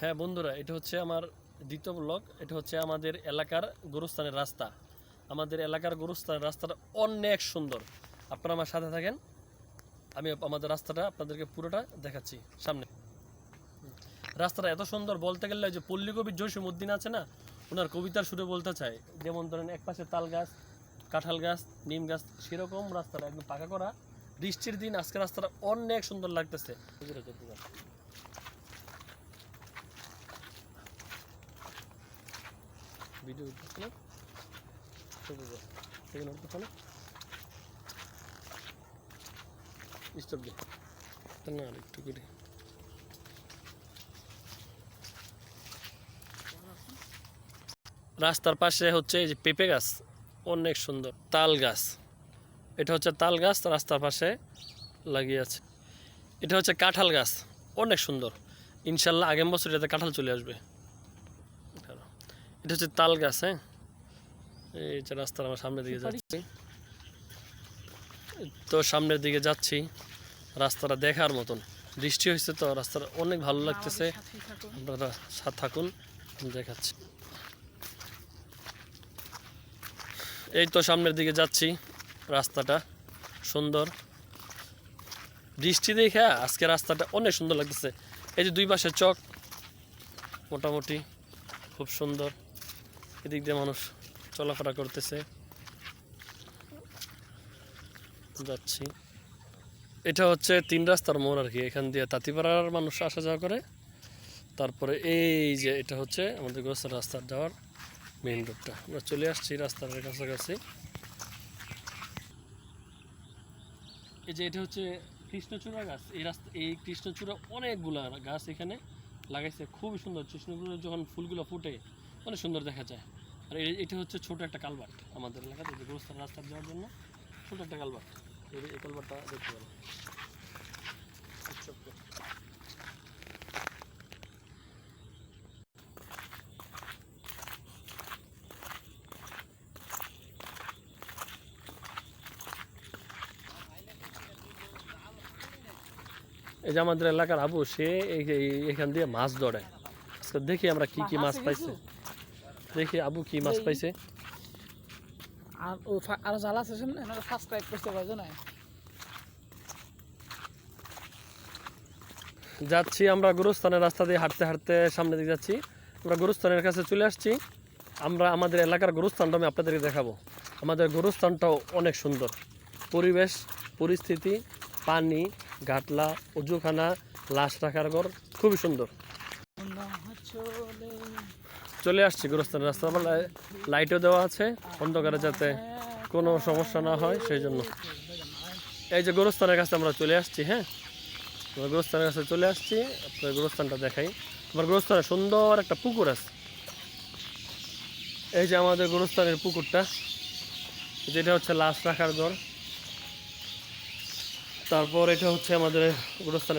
হ্যাঁ বন্ধুরা, এটা হচ্ছে আমার দ্বিতীয় ব্লগ এটা হচ্ছে আমাদের এলাকার গোরস্থানের রাস্তা। আমাদের এলাকার গোরস্থানের রাস্তাটা অনেক সুন্দর। আপনারা আমার সাথে থাকেন। আমি আমাদের রাস্তাটা আপনাদেরকে পুরোটা দেখাচ্ছি সামনে। রাস্তাটা এত সুন্দর বলতে গেলে যে পল্লী কবি জসিমুদ্দিন আছে না, ওনার কবিতার সুরে বলতে চাই যেমন ধরেন, এক পাশে তাল গাছ, কাঁঠাল গাছ, নিম গাছ, সেরকম রাস্তাটা একদম পাকা করা। বৃষ্টির দিন আজকে রাস্তাটা অনেক সুন্দর লাগতেছে। ভিডিও করতেছিল সেকেন্ড করতে ফোনে স্টপ দে না একটু করে। রাস্তার পাশে হচ্ছে এই যে পেঁপে গাছ, অনেক সুন্দর, তাল গাছ। এটা হচ্ছে তাল গাছ, রাস্তার পাশে লাগিয়ে আছে। এটা হচ্ছে কাঁঠাল গাছ, অনেক সুন্দর। ইনশাল্লাহ আগামী বছর এটাতে কাঁঠাল চলে আসবে। এটা হচ্ছে তাল গাছ হ্যাঁ? এই যে রাস্তার আমার সামনের দিকে যাচ্ছি। তো সামনের দিকে যাচ্ছি রাস্তাটা দেখার মতন। বৃষ্টি হয়েছে তো রাস্তাটা অনেক ভালো লাগতেছে। আপনারা সাথে থাকুন দেখাচ্ছি। এই তো সামনের দিকে যাচ্ছি রাস্তাটা সুন্দর। বৃষ্টি দেখে আজকে রাস্তাটা অনেক সুন্দর লাগতেছে। এই যে দুই পাশে চক মোটামুটি খুব সুন্দর। এদিক দিয়ে মানুষ চলাফেরা করতেছে। যাচ্ছি। এটা হচ্ছে তিন রাস্তার মোড় আর কি, এখান দিয়ে তাঁতিপাড়ার মানুষ আসা যাওয়া করে। তারপরে এই যে এটা হচ্ছে আমাদের গোস্তার রাস্তার যাওয়ার মেইন রোডটা আমরা চলে আসছি রাস্তার কাছাকাছি। এই যে এটা হচ্ছে কৃষ্ণচূড়া গাছ। এই রাস্তা, এই কৃষ্ণচূড়া অনেকগুলা গাছ এখানে লাগাইছে। খুবই সুন্দর। কৃষ্ণচূড়া যখন ফুলগুলো ফুটে অনেক সুন্দর দেখা যায়। আর এটা হচ্ছে ছোট একটা কালভার্ট আমাদের এলাকাতে যে গোস্তার রাস্তা যাওয়ার জন্য ছোট একটা কালভার্ট এই কালভার্টটা দেখতে ছোট্ট। এই যে আমাদের এলাকার আবু সে এখান দিয়ে মাছ ধরে। আজকে দেখি আমরা কি কি মাছ পাইছে। দেখি আবু কি মাছ পাইছে। আর ও আরও জাল আছে শুনে সাবস্ক্রাইব করতে পারছ না যাচ্ছি আমরা গুরুস্থানের রাস্তা দিয়ে হাঁটতে হাঁটতে সামনে দিকে যাচ্ছি। আমরা গুরুস্থানের কাছে চলে আসছি। আমরা আমাদের এলাকার গুরুস্থানটা আমি আপনাদেরকে দেখাবো। আমাদের গুরুস্থানটাও অনেক সুন্দর। পরিবেশ পরিস্থিতি পানি ঘাটলা উজুখানা লাশ রাখার ঘর খুবই সুন্দর। চলে আসছি গুরুস্থানের রাস্তা লাই- লাইটও দেওয়া আছে, অন্ধকারে যাতে কোনো সমস্যা না হয়, সেই জন্য। এই যে গোরস্থানের কাছে আমরা চলে আসছি হ্যাঁ? আমরা গোরস্থানের কাছে চলে আসছি আপনার গোরস্থানটা দেখাই। আমার গোরস্থানে সুন্দর একটা পুকুর আছে। এই যে আমাদের গোরস্থানের পুকুরটা, যেটা হচ্ছে লাশ রাখার ঘর। তারপর এটা হচ্ছে আমাদের গোরস্থানের